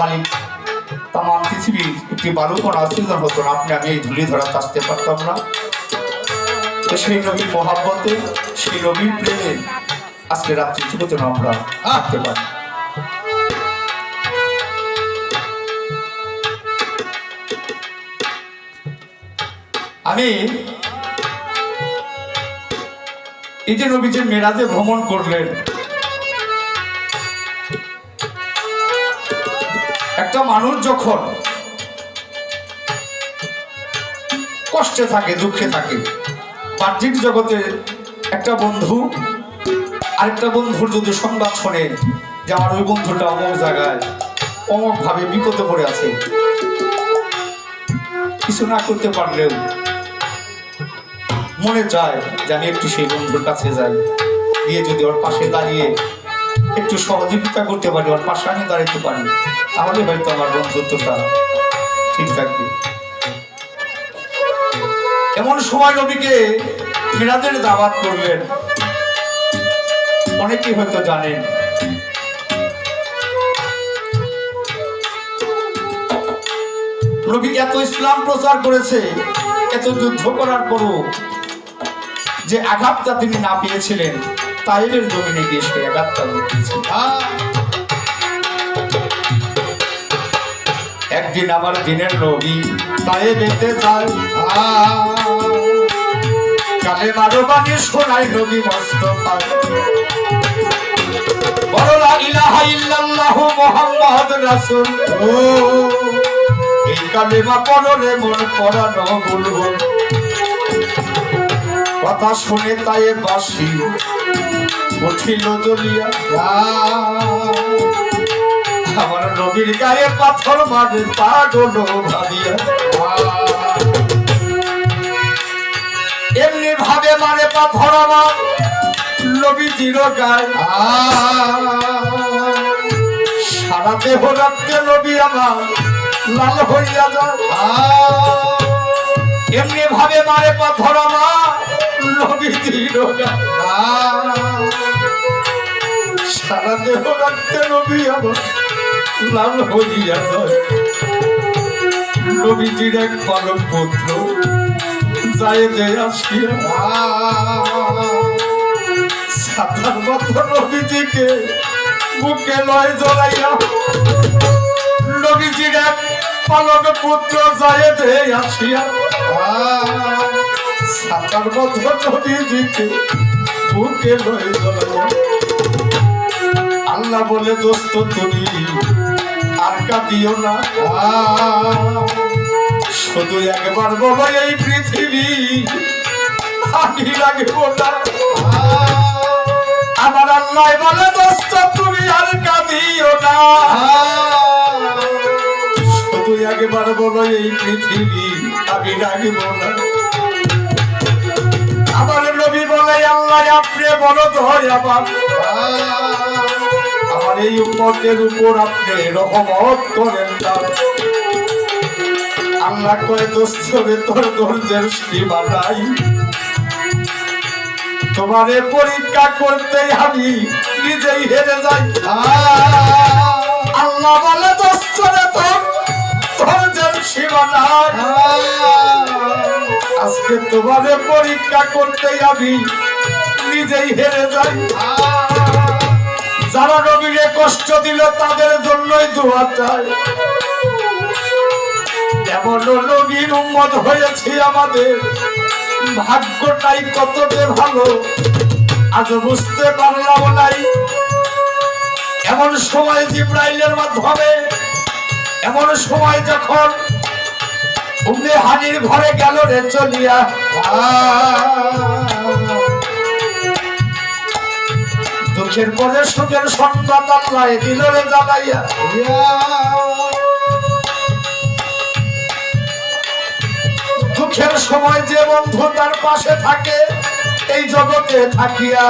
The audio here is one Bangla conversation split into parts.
মালিক। তামাম পৃথিবীর একটি বালুকণ অসৃজন হতো না আপনি আমি এই ধুলি ধরা আসতে পারতাম না। তো সেই নবীর মহাব্বতে সেই নবীর প্রেমে আজকে রাত্রি জীবন আমরা থাকতে পারি। আমি এই যে নবী যে মেরাজে ভ্রমণ করলেন একটা মানুষ যখন কষ্টে থাকে, দুঃখে থাকে, বাহ্যিক জগতে একটা বন্ধু, আরেকটা বন্ধুর যদি সংবাদ শোনে যে আমার ওই বন্ধুটা অমুক জায়গায় অমুক ভাবে বিপদে পড়ে আছে, কিছু না করতে পারলেও মনে চায় যে আমি একটু সেই বন্ধুর কাছে যাই, গিয়ে যদি ওর পাশে দাঁড়িয়ে একটু সহযোগিতা করতে পারি, ওর পাশে আমি দাঁড়াতে পারি। তাহলে হয়তো আমার বন্ধুত্বটা ঠিক থাকবে। এমন সময় নবীকে মিরাজের দাওয়াত করলেন। অনেকেই হয়তো জানেন। নবী এত ইসলাম প্রচার করেছে, এত যুদ্ধ করার পরও যে আঘাতটা তিনি না পেয়েছিলেন তাইবের জমিনে গিয়ে সেই আঘাতটা দিয়েছেন একদিন আমার দিনের নবী তাই বেঁধে যায়। কালে মারো বাণী শোনাই নবী মস্ত লা ইলাহা ইল্লাল্লাহু মুহাম্মাদ রাসূল। এই কালেমা পড়লে মন পড়ানো বুলবুল কথা শুনে তাই বাসি। উঠিল দলিয়া আমার নবীর গায়ে পাথর মারে পাগল ভাবিয়া। এমনি ভাবে মানে পাথর আমার নবী জির গায়ে। সারা দেহ রাখতে নবী আমার লাল হইয়া যায়। এমনি ভাবে মারে পাথর আমার নবী জির গায়ে সারা দেহ রাখতে নবী আমার লাল হইয়া যায় নবীজির এক পালক পুত্র যায় দে আসিয়া সাতার মতো নবীজিকে বুকে লয় জড়াইয়া নবীজির এক পালক পুত্র যায় দে আসিয়া। সাতার মতো নবীজিকে বুকে লয় আল্লাহ বলে, দোস্ত তুমি আর কাঁদিও না। শুধু একবার বলো, এই পৃথিবী আমি রাখব না আমার আল্লাহ বলে, দোস্ত তুমি আর কাঁদিও না। শুধু একবার বলো, এই পৃথিবী আমি রাখব না। নবী বলে, আল্লাহ আপনি বড় দয়াবান। আমার এই উম্মতের উপর আপনি রহমত করেন না। আল্লাহ কয়ে, দোস্তরে তোর ধৈর্যের সীমা নাই। তোমারে পরীক্ষা করতে আমি নিজেই হেরে যাই। আল্লাহ বলে, দোস্তরে তোর ধৈর্যের সীমা নাই। আজকে তোমারে পরীক্ষা করতে আমি নিজেই হেরে যাই। যারা নবীরে কষ্ট দিল, তাদের জন্যই দোয়া চাই। আমাদের, ভাগ্যটাই কত ভালো বুঝতে পারলাম নাই। এমন সময় মাধ্যমে, এমন সময় যখন উম্মে হানির ঘরে গেল রে চলিয়া। দুঃখের পরে সুখের সংবাদ আল্লাহ দিল রে জানাইয়া দুঃখের সময় যে বন্ধু তার পাশে থাকে, এই জগতে থাকিয়া।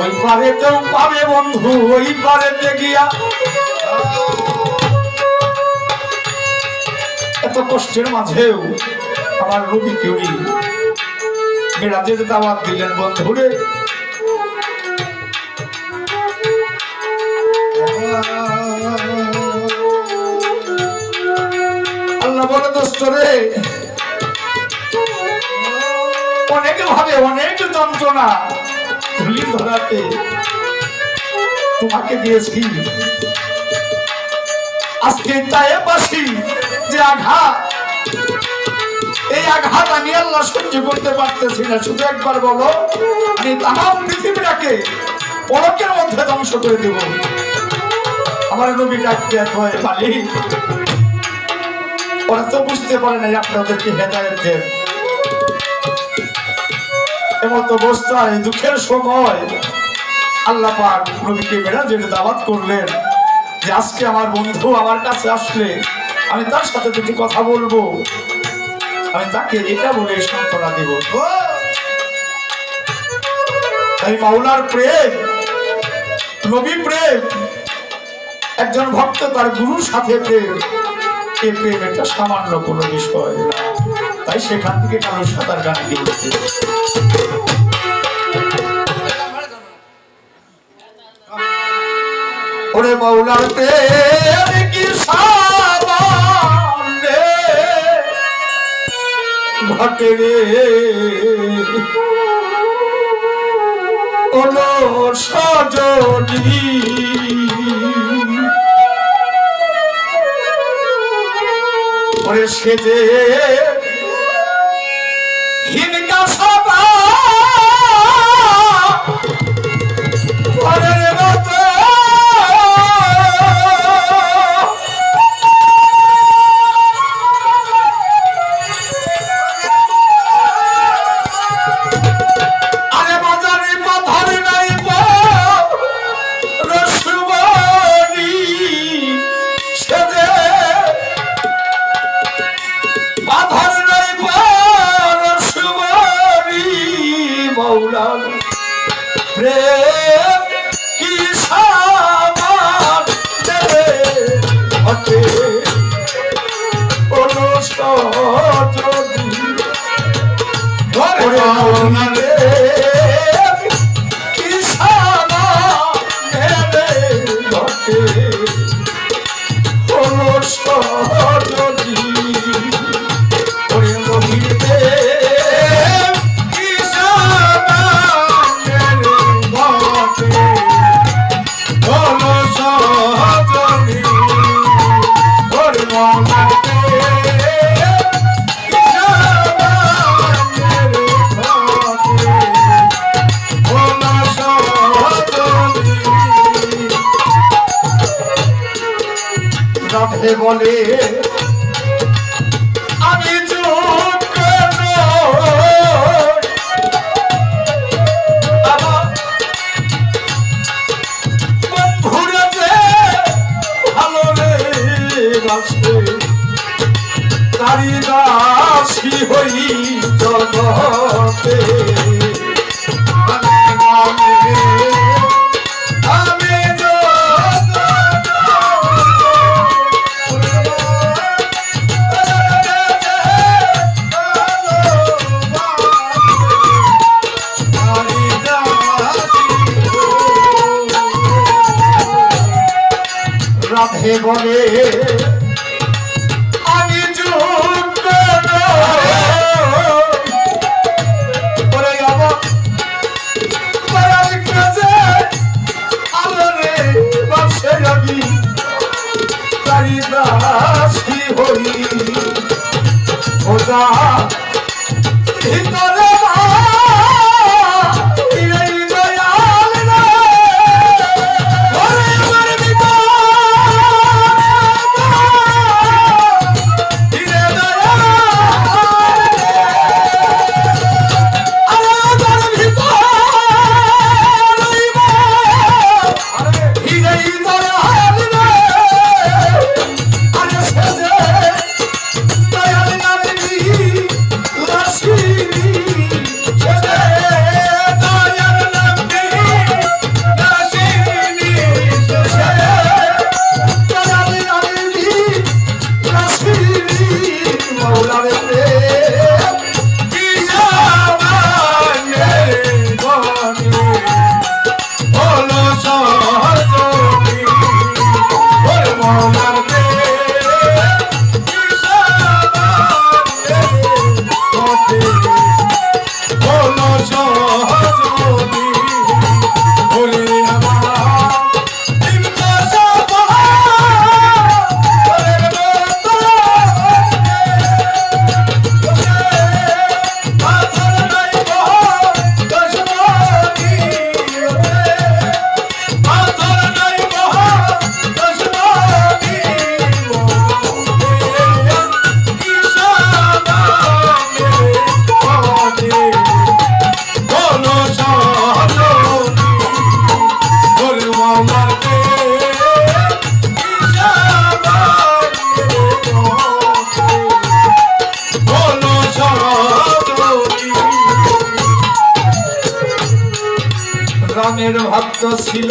ওই পারেতেও পাবে বন্ধু, ওই পারেতে গিয়া এত কষ্টের মাঝেও আমার রবি কেউরি মেরাজের দাওয়াত দিলেন বন্ধুরে আল্লাহ বলে দোস্ত রে, অনেক ভাবে অনেক যন্ত্রণা ধুলি ধরাতে তোমাকে দিয়েছি। আজকে তাই বাসি আঘাত। এই আঘাত আমি আল্লাহ সহ্য করতে পারতেছি না। শুধু একবার বলো, আমি তাম পৃথিবীটাকে পলকের মধ্যে ধ্বংস করে দেব। আমার নবী ডাকতে হয় ওরা তো বুঝতে পারে নাই আপনাদেরকে এমত অবস্থায়, দুঃখের সময় আল্লাহ পাক নবীকে মেরাজের দাওয়াত করলেন যে, আজকে আমার বন্ধু আমার কাছে আসলে আমি তার সাথে দুটি কথা বলব। আমি তাকে এটা বলে সান্ত্বনা দেব। তাই মাওলার প্রেম নবী প্রেম, একজন ভক্ত তার গুরুর সাথে প্রেম, এ প্রেম এটা সামান্য কোনো বিষয় তাই সেখান থেকে কারও সাঁতার গান গিয়েছে ওরে মাওলার প্রেম, কি সামান্যে ঘটে রে। ওলো সজনী। সেজে জগতে ছিল।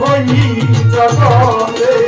হই জগতে।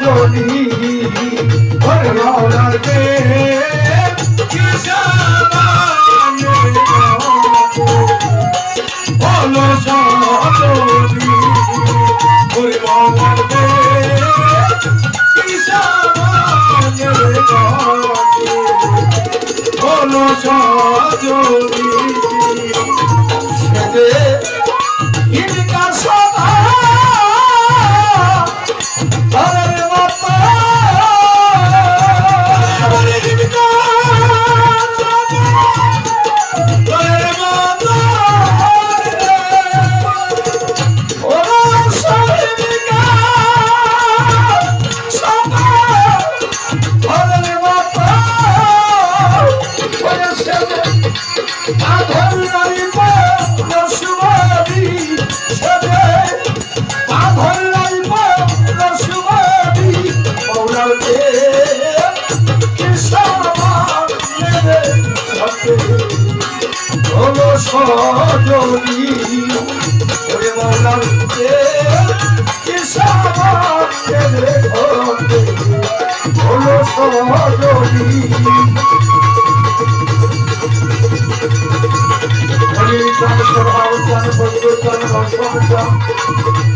জনি ভগবান কে বলো সজনি ভগবান কে বলো সজনি সেজে জলি ওরে মৌলার হলো সহজলি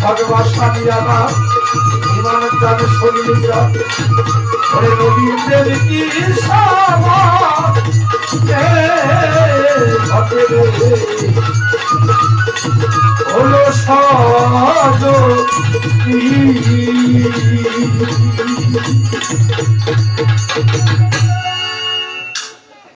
ভগবান স্বামী রানা বিমানের চাঁদে শরীর ওরে নবীর প্রেম কি সাবা হলো সহজ